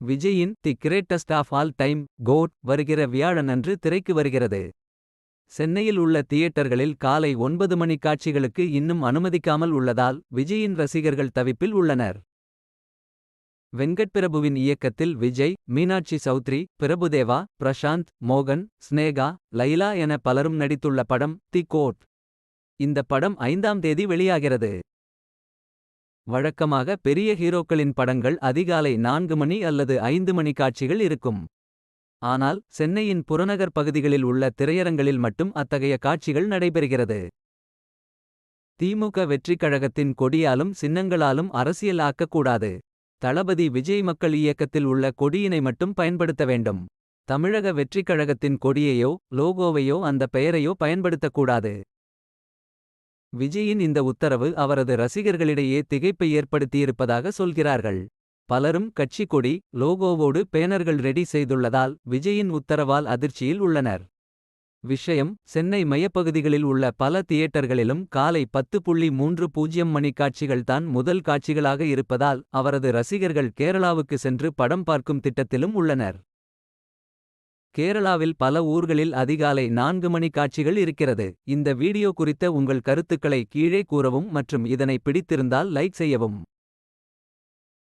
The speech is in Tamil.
விஜயின் the greatest of all time GOAT வருகிற வியாழனன்று திரைக்கு வருகிறது. சென்னையில் உள்ள தியேட்டர்களில் காலை ஒன்பது மணி காட்சிகளுக்கு இன்னும் அனுமதிக்காமல் உள்ளதால் விஜயின் ரசிகர்கள் தவிப்பில் உள்ளனர். வெங்கட்பிரபுவின் இயக்கத்தில் விஜய் மீனாட்சி சௌத்ரி பிரபுதேவா பிரசாந்த் மோகன் ஸ்னேகா லைலா என பலரும் நடித்துள்ள படம் தி கோட். இந்த படம் ஐந்தாம் தேதி வெளியாகிறது. வழக்கமாக பெரிய ஹீரோக்களின் படங்கள் அதிகாலை நான்கு மணி அல்லது ஐந்து மணி காட்சிகள் இருக்கும். ஆனால் சென்னையின் புறநகர் பகுதிகளில் உள்ள திரையரங்களில் மட்டும் அத்தகைய காட்சிகள் நடைபெறுகிறது. திமுக வெற்றிக் கழகத்தின் கொடியாலும் சின்னங்களாலும் அரசியல் ஆக்கக்கூடாது. தளபதி விஜய் மக்கள் இயக்கத்தில் உள்ள கொடியினை மட்டும் பயன்படுத்த வேண்டும். தமிழக வெற்றிக் கழகத்தின் கொடியையோ லோகோவையோ அந்த பெயரையோ பயன்படுத்தக்கூடாது. விஜயின் இந்த உத்தரவு அவரது ரசிகர்களிடையே திகைப்பை ஏற்படுத்தியிருப்பதாக சொல்கிறார்கள். பலரும் கட்சி கொடி லோகோவோடு பேனர்கள் ரெடி செய்துள்ளதால் விஜயின் உத்தரவால் அதிர்ச்சியில் உள்ளனர். விஷயம் சென்னை மையப்பகுதிகளில் உள்ள பல தியேட்டர்களிலும் காலை பத்து புள்ளி மூன்று பூஜ்யம் மணி காட்சிகள்தான் முதல் காட்சிகளாக இருப்பதால் அவரது ரசிகர்கள் கேரளாவுக்கு சென்று படம் பார்க்கும் திட்டத்திலும் உள்ளனர். கேரளாவில் பல ஊர்களில் அதிகாலை நான்கு மணி காட்சிகள் இருக்கிறது. இந்த வீடியோ குறித்த உங்கள் கருத்துக்களை கீழே கூறவும் மற்றும் இதனை பிடித்திருந்தால் லைக் செய்யவும்.